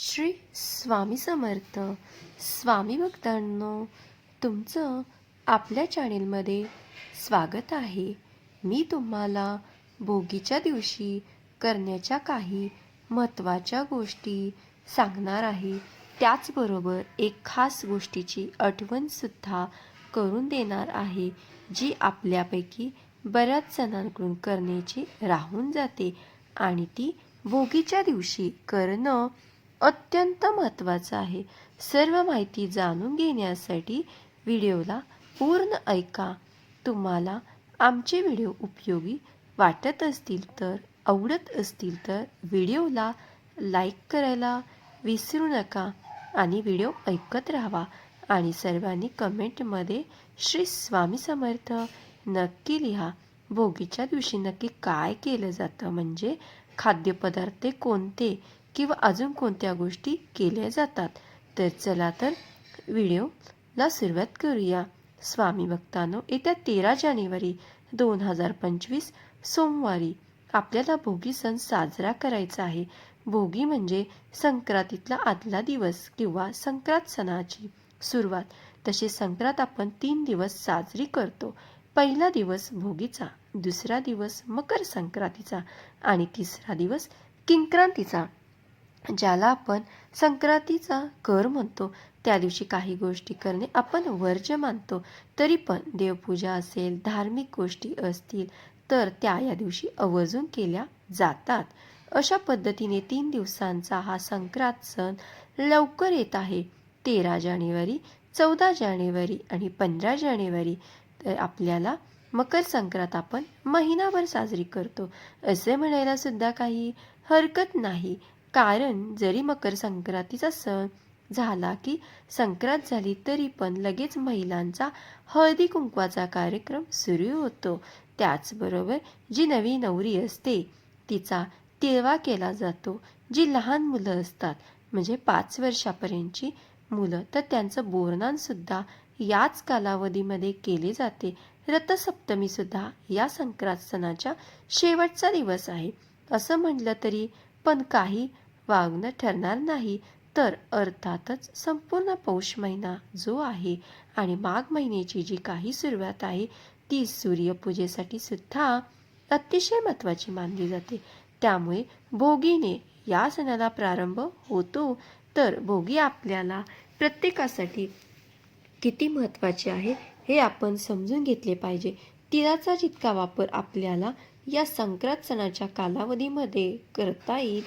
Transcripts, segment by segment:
श्री स्वामी समर्थ. स्वामी भक्तांनो तुमचं आपल्या चॅनेलमध्ये स्वागत आहे. मी तुम्हाला भोगीच्या दिवशी करण्याच्या काही महत्त्वाच्या गोष्टी सांगणार आहे. त्याचबरोबर एक खास गोष्टीची आठवणसुद्धा करून देणार आहे जी आपल्यापैकी बऱ्याच जणांकडून करण्याची राहून जाते आणि ती भोगीच्या दिवशी करणं अत्यंत महत्त्वाचं आहे. सर्व माहिती जाणून घेण्यासाठी व्हिडिओला पूर्ण ऐका. तुम्हाला आमचे व्हिडिओ उपयोगी वाटत असतील तर आवडत असतील तर व्हिडिओला लाईक करायला विसरू नका आणि व्हिडिओ ऐकत राहावा आणि सर्वांनी कमेंटमध्ये श्री स्वामी समर्थ नक्की लिहा. भोगीच्या दिवशी नक्की काय केलं जातं? म्हणजे खाद्यपदार्थ कोणते? किंवा अजून कोणत्या गोष्टी केल्या जातात तर चला तर व्हिडिओला सुरुवात करूया. स्वामी भक्तांनो येत्या तेरा जानेवारी दोन हजार पंचवीस सोमवारी आपल्याला भोगी सण साजरा करायचा आहे. भोगी म्हणजे संक्रांतीतला आदला दिवस किंवा संक्रांत सणाची सुरुवात. तशी संक्रांत आपण तीन दिवस साजरी करतो. पहिला दिवस भोगीचा दुसरा दिवस मकर संक्रांतीचा आणि तिसरा दिवस किंक्रांतीचा. ज्याला आपण संक्रांतीचा कर म्हणतो त्या दिवशी काही गोष्टी करणे आपण वर्ज्य मानतो. तरी पण देवपूजा असेल धार्मिक गोष्टी असतील तर त्या या दिवशी आवर्जून केल्या जातात. अशा पद्धतीने तीन दिवसांचा हा संक्रांत सण लवकर येत आहे. तेरा जानेवारी चौदा जानेवारी आणि पंधरा जानेवारी तर आपल्याला मकर संक्रांत आपण महिनाभर साजरी करतो. असे म्हणायला सुद्धा काही हरकत नाही. कारण जरी मकर संक्रांतीचा सण झाला की संक्रांत झाली तरी पण लगेच महिलांचा हळदी कुंकवाचा कार्यक्रम सुरू होतो. त्याचबरोबर जी नवी नवरी असते तिचा तिळवा केला जातो. जी लहान मुलं असतात म्हणजे पाच वर्षापर्यंतची मुलं तर त्यांचं बोरणांसुद्धा याच कालावधीमध्ये केले जाते. रथसप्तमीसुद्धा या संक्रांत सणाच्या शेवटचा दिवस आहे. असं म्हटलं तरी पण काही वागणं ठरणार नाही तर अर्थातच संपूर्ण पौष महिना जो आहे आणि माघ महिन्याची जी काही सुरुवात आहे ती सूर्यपूजेसाठी सुद्धा अतिशय महत्त्वाची मानली जाते. त्यामुळे भोगीने या सणाला प्रारंभ होतो तर भोगी आपल्याला प्रत्येकासाठी किती महत्त्वाचे आहे हे आपण समजून घेतले पाहिजे. तिळाचा जितका वापर आपल्याला या संक्रांत सणाच्या कालावधीमध्ये करता येईल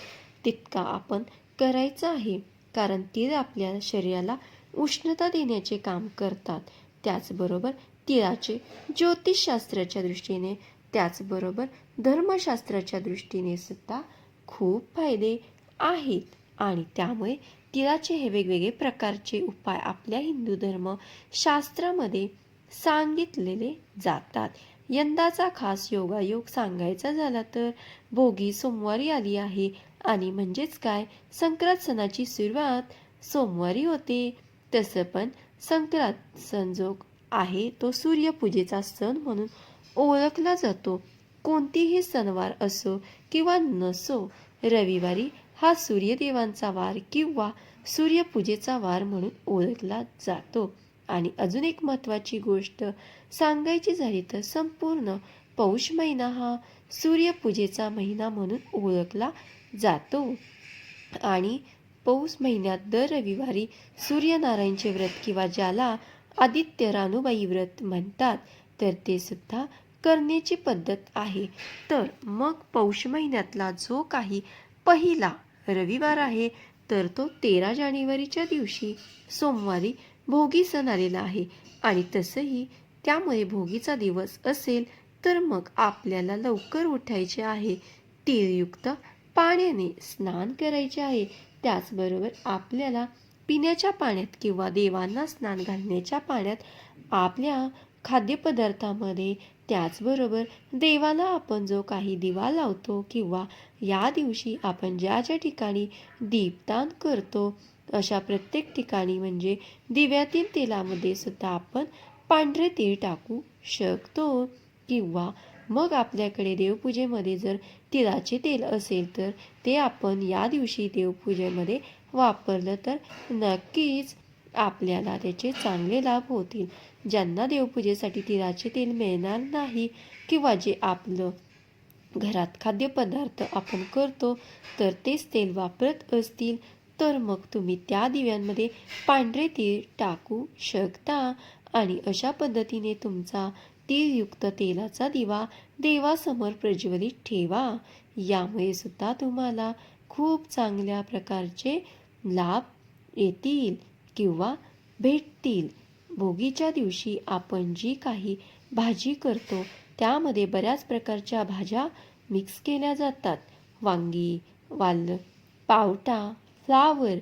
तितका आपण करायचा आहे. कारण तीळ आपल्या शरीराला उष्णता देण्याचे काम करतात. त्याचबरोबर तिळाचे ज्योतिषशास्त्राच्या दृष्टीने त्याचबरोबर धर्मशास्त्राच्या दृष्टीने सुद्धा खूप फायदे आहेत. आणि त्यामुळे तिळाचे हे वेगवेगळे प्रकारचे उपाय आपल्या हिंदू धर्म शास्त्रामध्ये सांगितलेले जातात. यंदाचा खास योगायोग सांगायचा झाला तर भोगी सोमवारी आली आहे. आणि म्हणजेच काय? संक्रांत सणाची सुरुवात सोमवारी होते. तसं पण संक्रांत सण जो आहे तो सूर्यपूजेचा सण म्हणून ओळखला जातो. कोणतीही सणवार असो किंवा नसो रविवारी हा सूर्यदेवांचा वार किंवा सूर्यपूजेचा वार म्हणून ओळखला जातो. आणि अजून एक महत्त्वाची गोष्ट सांगायची झाली तर संपूर्ण पौष महिना हा सूर्यपूजेचा महिना म्हणून ओळखला जातो. आणि पौष महिन्यात दर रविवारी सूर्यनारायणचे व्रत किंवा ज्याला आदित्य रानुबाई व्रत म्हणतात तर ते सुद्धा करण्याची पद्धत आहे. तर मग पौष महिन्यातला जो काही पहिला रविवार आहे तर तो तेरा जानेवारीच्या दिवशी सोमवारी भोगी सण आलेला आहे. आणि तसंही त्यामुळे भोगीचा दिवस असेल तर मग आपल्याला लवकर उठायचे आहे. तीळयुक्त पाण्याने स्नान करायचे आहे. त्याचबरोबर आपल्याला पिण्याच्या पाण्यात किंवा देवांना स्नान घालण्याच्या पाण्यात आपल्या खाद्यपदार्थामध्ये त्याचबरोबर देवाला आपण जो काही दिवा लावतो किंवा या दिवशी आपण ज्या ज्या ठिकाणी दीपदान करतो अशा प्रत्येक ठिकाणी म्हणजे दिव्यातील तेलामध्ये सुद्धा आपण पांढरे तीळ टाकू शकतो. किंवा मग आपल्याकडे देवपूजेमध्ये जर तिळाचे तेल असेल तर ते आपण या दिवशी देवपूजेमध्ये वापरलं तर नक्कीच आपल्याला त्याचे चांगले लाभ होतील. ज्यांना देवपूजेसाठी तिळाचे तेल मिळणार नाही किंवा जे आपलं घरात खाद्यपदार्थ आपण करतो तर तेच तेल वापरत असतील तर मग तुम्ही त्या दिव्यांमध्ये पांढरे तीळ टाकू शकता आणि अशा पद्धतीने तुमचा तीळयुक्त तेलाचा दिवा देवासमोर प्रज्वलित ठेवा. यामुळे सुद्धा तुम्हाला खूप चांगल्या प्रकारचे लाभ येतील किंवा भेटतील. भोगीच्या दिवशी आपण जी काही भाजी करतो त्यामध्ये बऱ्याच प्रकारच्या भाज्या मिक्स केल्या जातात. वांगी वाल पावटा फ्लावर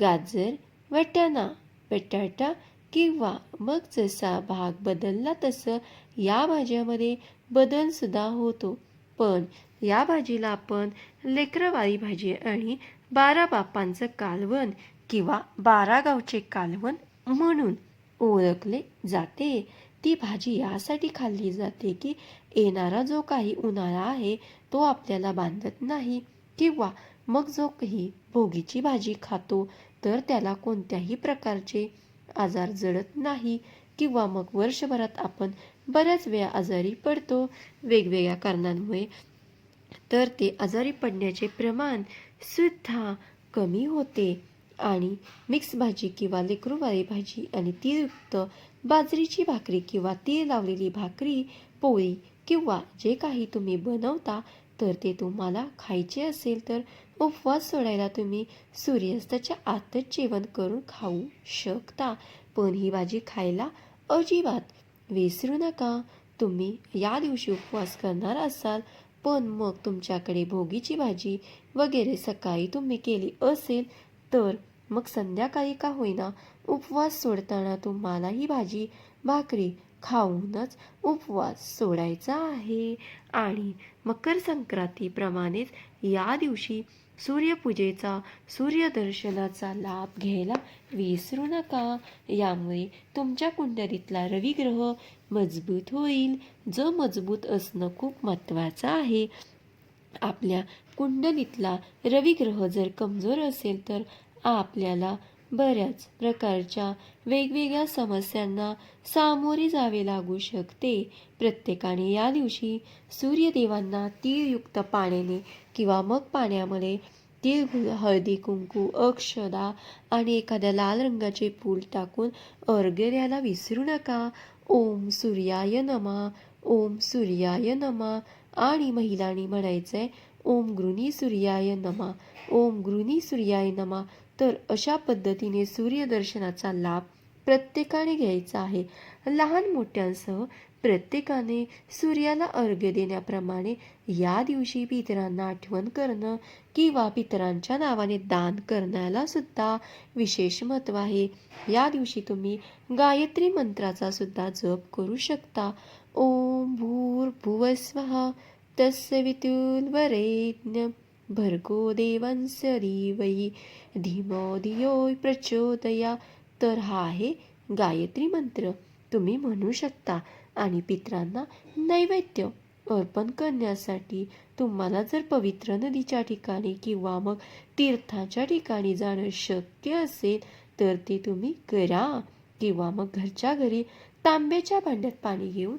गाजर वटाणा बटाटा किंवा मग जसा भाग बदलला तसं या भाज्यामध्ये बदलसुद्धा होतो. पण या भाजीला आपण लेकरवाळी भाजी आणि बारा बापांचं कालवण किंवा बारा गावचे कालवण म्हणून ओळखले जाते. ती भाजी यासाठी खाल्ली जाते की येणारा जो काही उन्हाळा आहे तो आपल्याला बांधत नाही किंवा मग जो काही भोगीची भाजी खातो तर त्याला कोणत्याही प्रकारचे आजार जडत नाही किंवा मग वर्षभरात आपण बऱ्याच वेळा आजारी पडतो. वेगवेगळ्या कारणांमुळे तर ते आजारी पडण्याचे प्रमाण सुद्धा कमी होते. आणि मिक्स भाजी किंवा लेकरूवारी भाजी आणि तीळयुक्त बाजरीची भाकरी किंवा तीळ लावलेली भाकरी पोळी किंवा जे काही तुम्ही बनवता तर ते तुम्हाला खायचे असेल तर उपवास सोडायला तुम्ही सूर्यास्ताच्या आतच जेवण करून खाऊ शकता. पण ही भाजी खायला अजिबात विसरू नका. तुम्ही या दिवशी उपवास करणार असाल पण मग तुमच्याकडे भोगीची भाजी वगैरे सकाळी तुम्ही केली असेल तर मग संध्याकाळी का होईना उपवास सोडताना तुम्हाला ही भाजी भाकरी खाऊनच उपवास सोडायचा आहे. आणि मकर संक्रांतीप्रमाणेच या दिवशी सूर्यपूजेचा सूर्यदर्शनाचा लाभ घ्यायला विसरू नका. यामुळे तुमच्या कुंडलीतला रविग्रह मजबूत होईल. जो मजबूत असणं खूप महत्त्वाचं आहे. आपल्या कुंडलीतला रविग्रह जर कमजोर असेल तर आपल्याला बऱ्याच प्रकारच्या वेगवेगळ्या समस्यांना सामोरे जावे लागू शकते. प्रत्येकाने या दिवशी सूर्यदेवांना तीळयुक्त पाण्याने किंवा मग पाण्यामध्ये तीळ हळदी कुंकू अक्षदा आणि एखाद्या लाल रंगाचे फूल टाकून अर्घ्य द्यायला विसरू नका. ओम सूर्याय नमा ओम सूर्याय नमा. आणि महिलांनी म्हणायचंय ओम गृणी सूर्याय नमा. ओम गृणी सूर्याय नमा. तर अशा पद्धतीने सूर्यदर्शनाचा लाभ प्रत्येकाने घ्यायचा आहे. लहान मोठ्यांसह प्रत्येकाने सूर्याला अर्घ्य देण्याप्रमाणे या दिवशी पितरांना आठवण करणं किंवा पितरांच्या नावाने दान करण्याला सुद्धा विशेष महत्त्व आहे. या दिवशी तुम्ही गायत्री मंत्राचा सुद्धा जप करू शकता. ओम भूर भुवस्वहा तस्य वितुर्वरेण्यं भर्गो देवस्य धीमहि धीमो धियो प्रचोदया तर हा आहे गायत्री मंत्र तुम्ही म्हणू शकता आणि पित्रांना नैवेद्य अर्पण करण्यासाठी तुम्हाला जर पवित्र नदीच्या ठिकाणी किंवा मग तीर्थाच्या ठिकाणी जाणं शक्य असेल तर ते तुम्ही करा. किंवा मग घरच्या घरी तांब्याच्या भांड्यात पाणी घेऊन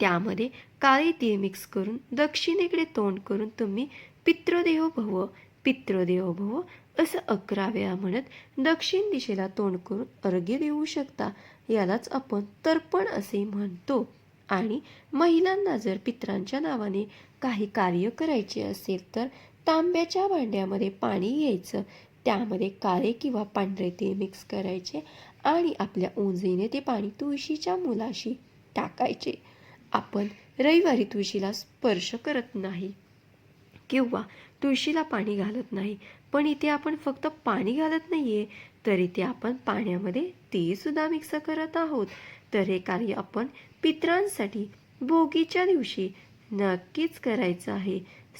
त्यामध्ये काळे तीळ मिक्स करून दक्षिणेकडे तोंड करून तुम्ही पितृदेव भव पितृदेव भव असं अकरा वेळा म्हणत दक्षिण दिशेला तोंड करून अर्घ्य देऊ शकता. यालाच आपण तर्पण असे म्हणतो. आणि महिलांना जर पित्रांच्या नावाने काही कार्य करायचे असेल तर तांब्याच्या भांड्यामध्ये पाणी घ्यायचं त्यामध्ये काळे किंवा पांढरे ते मिक्स करायचे आणि आपल्या उंजीने ते पाणी तुळशीच्या मुलाशी टाकायचे. आपण रविवारी तुळशीला स्पर्श करत नाही किंवा तुळशीला पाणी घालत नाही. पण इथे आपण फक्त पाणी घालत नाहीये तर इथे आपण पाण्यामध्ये तेसुद्धा मिक्स करत आहोत. तर हे कार्य आपण पित्रांसाठी भोगीच्या दिवशी नक्कीच करायचं आहे.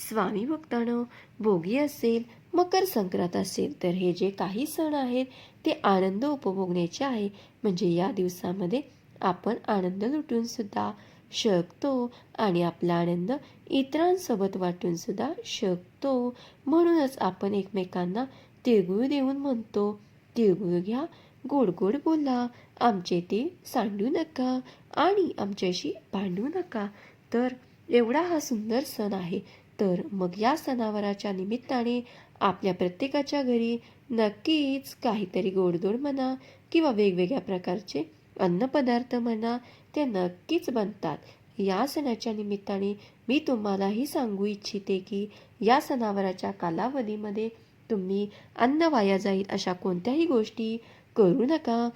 स्वामी भक्तानं भोगी असेल मकर संक्रांत असेल तर हे जे काही सण आहेत ते आनंद उपभोगण्याचे आहे. म्हणजे या दिवसामध्ये आपण आनंद लुटून सुद्धा शकतो आणि आपला आनंद इतरांसोबत वाटून सुद्धा शकतो. म्हणूनच आपण एकमेकांना तिळगुळ देऊन म्हणतो तिळगुळ घ्या गोड गोड बोला आमचे ते सांडू नका आणि आमच्याशी भांडू नका. तर एवढा हा सुंदर सण आहे. तर मग या सणावाराच्या निमित्ताने आपल्या प्रत्येकाच्या घरी नक्कीच काहीतरी गोडधोड म्हणा किंवा वेगवेगळ्या प्रकारचे अन्नपदार्थ म्हणा ते नक्कीच बनतात. या सणाच्या निमित्ताने मी तुम्हालाही सांगू इच्छिते की या सणावाराच्या कालावधीमध्ये तुम्ही अन्न वाया जाईल अशा कोणत्याही गोष्टी करू नका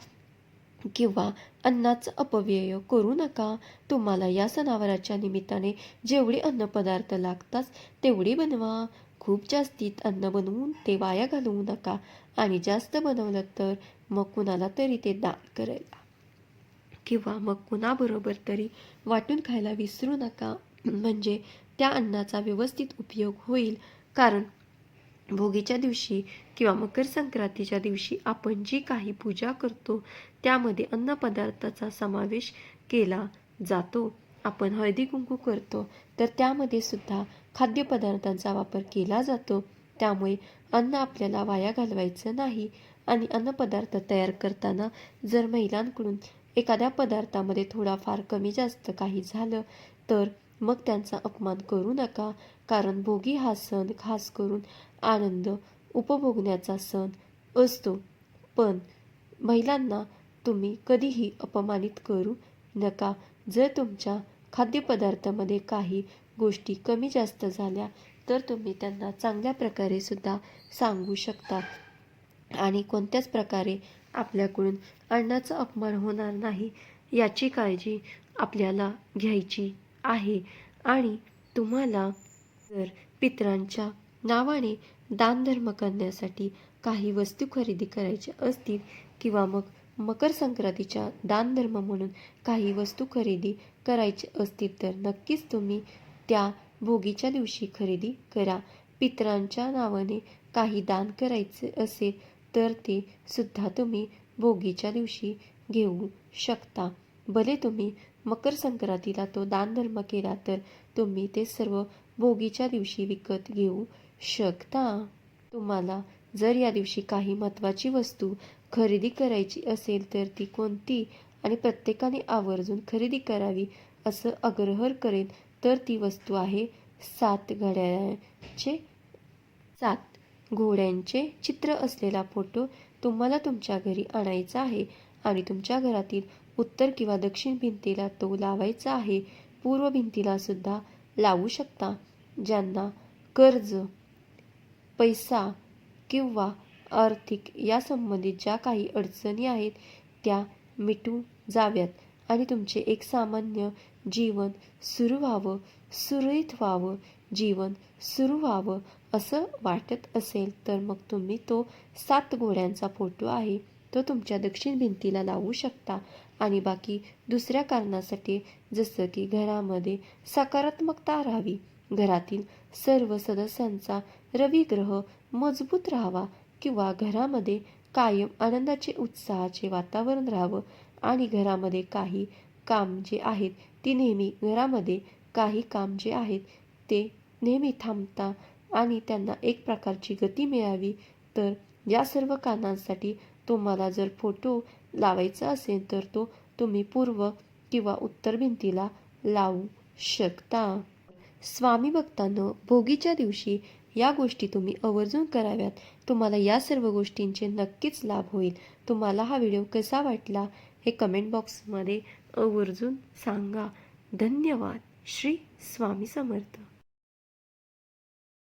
किंवा अन्नाचं अपव्यय करू नका. तुम्हाला या सणावराच्या निमित्ताने जेवढे अन्नपदार्थ लागतात तेवढे बनवा. खूप जास्तीत अन्न बनवून ते वाया घालवू नका. आणि जास्त बनवलं तर मग कुणाला तरी ते दान करायला किंवा मग कुणाबरोबर तरी वाटून खायला विसरू नका. म्हणजे त्या अन्नाचा व्यवस्थित उपयोग होईल. कारण भोगीच्या दिवशी किंवा मकर संक्रांतीच्या दिवशी आपण जी काही पूजा करतो त्यामध्ये अन्नपदार्थाचा समावेश केला जातो. आपण हळदी कुंकू करतो तर त्यामध्ये सुद्धा खाद्यपदार्थांचा वापर केला जातो. त्यामुळे अन्न आपल्याला वाया घालवायचं नाही. आणि अन्नपदार्थ तयार करताना जर महिलांकडून एखाद्या पदार्थामध्ये थोडाफार कमी जास्त काही झालं तर मग त्यांचा अपमान करू नका कारण भोगी हा सण खास करून आनंद उपभोगण्याचा सण असतो. पण महिलांना तुम्ही कधीही अपमानित करू नका. जर तुमच्या खाद्यपदार्थामध्ये काही गोष्टी कमी जास्त झाल्या तर तुम्ही त्यांना चांगल्या प्रकारे सुद्धा सांगू शकता. आणि कोणत्याच प्रकारे आपल्याकडून अन्नाचा अपमान होणार नाही. याची काळजी आपल्याला घ्यायची आहे. आणि तुम्हाला जर पितरांच्या नावाने दानधर्म करण्यासाठी काही वस्तू खरेदी करायच्या असतील किंवा मग मकर संक्रांतीच्या दानधर्म म्हणून काही वस्तू खरेदी करायचे असतील तर नक्कीच तुम्ही त्या भोगीच्या दिवशी खरेदी करा. पितरांच्या नावाने काही दान करायचे असेल तर ते सुद्धा तुम्ही भोगीच्या दिवशी घेऊ शकता. भले तुम्ही मकर संक्रांतीला तो दानधर्म केला तर तुम्ही ते सर्व भोगीच्या दिवशी विकत घेऊ शकता. तुम्हाला जर या दिवशी काही महत्त्वाची वस्तू खरेदी करायची असेल तर ती कोणती? आणि प्रत्येकाने आवर्जून खरेदी करावी असं अग्रहर करेल तर ती वस्तू आहे सात घड्याळाचे सात घोड्यांचे चित्र असलेला फोटो तुम्हाला तुमच्या घरी आणायचा आहे. आणि तुमच्या घरातील उत्तर किंवा दक्षिण भिंतीला तो लावायचा आहे. पूर्व भिंतीला सुद्धा लावू शकता. ज्यांना कर्ज पैसा किंवा आर्थिक या संबंधित ज्या काही अडचणी आहेत त्या मिटून जाव्यात. आणि तुमचे एक सामान्य जीवन सुरू व्हावं सुरळीत व्हावं जीवन सुरू व्हावं असं वाटत असेल तर मग तुम्ही तो सात घोड्यांचा फोटो आहे तो तुमच्या दक्षिण भिंतीला लावू शकता. आणि बाकी दुसऱ्या कारणासाठी जसं की घरामध्ये सकारात्मकता राहावी. घरातील सर्व सदस्यांचा रवी ग्रह मजबूत राहावा किंवा घरामध्ये कायम आनंदाचे उत्साहाचे वातावरण राहावं. आणि घरामध्ये काही काम जे आहेत ती नेहमी घरामध्ये काही काम जे आहेत ते नेहमी थांबता आणि त्यांना एक प्रकारची गती मिळावी तर या सर्व कारणांसाठी तुम्हाला जर फोटो लावायचा असेल तर तो तुम्ही पूर्व किंवा उत्तर भिंतीला लावू शकता. स्वामी भक्तांनो भोगीच्या दिवशी या गोष्टी तुम्ही आवर्जून कराव्यात. तुम्हाला या सर्व गोष्टींचे नक्कीच लाभ होईल. तुम्हाला हा व्हिडिओ कसा वाटला हे कमेंट बॉक्समध्ये आवर्जून सांगा. धन्यवाद. श्री स्वामी समर्थ.